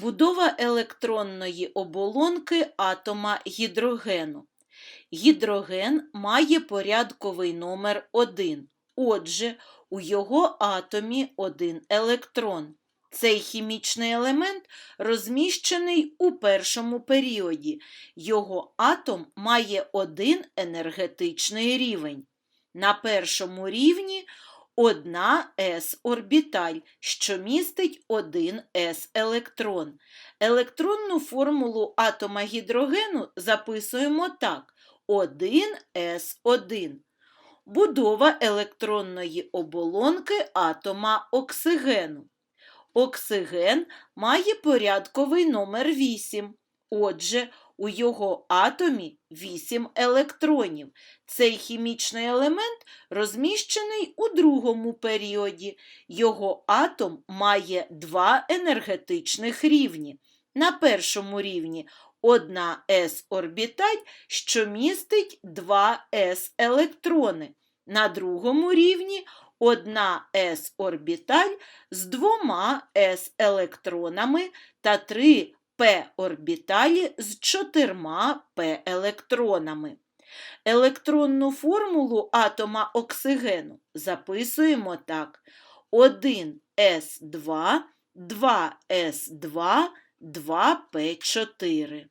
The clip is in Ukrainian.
Будова електронної оболонки атома гідрогену. Гідроген має порядковий номер 1. Отже, у його атомі один електрон. Цей хімічний елемент розміщений у першому періоді. Його атом має один енергетичний рівень. На першому рівні одна s-орбіталь, що містить один s-електрон. Електронну формулу атома гідрогену записуємо так: 1s1. Будова електронної оболонки атома оксигену. Оксиген має порядковий номер 8. Отже, у його атомі 8 електронів. Цей хімічний елемент розміщений у другому періоді. Його атом має два енергетичних рівні. На першому рівні одна s-орбіталь, що містить два s-електрони. На другому рівні одна s-орбіталь з двома s-електронами та три p-орбіталі з чотирма p-електронами. Електронну формулу атома оксигену записуємо так: 1s2, 2s2, 2p4.